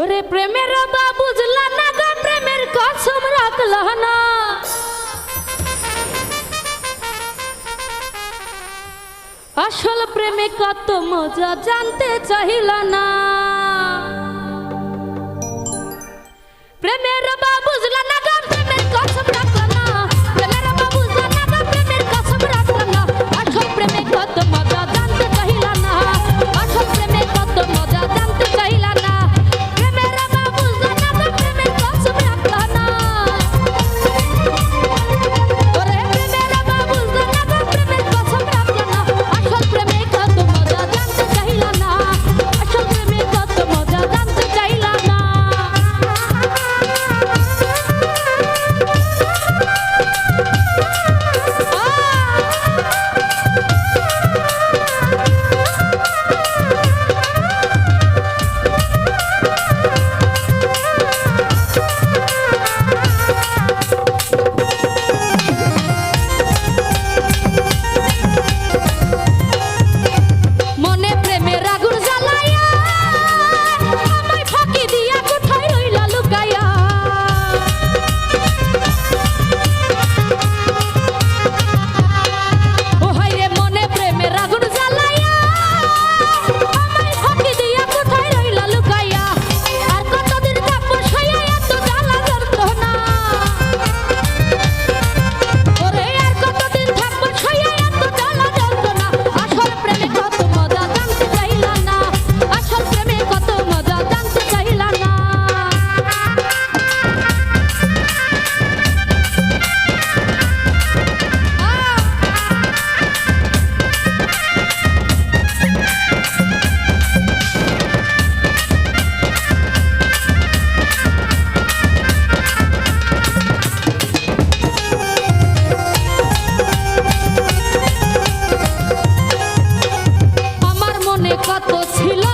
ওরে প্রেমের বা বুঝলা না গো? প্রেমের কসম রাখল না। আসল প্রেমে কত মজা জানতে চাহিল না। স্বপ্নে কত ছিল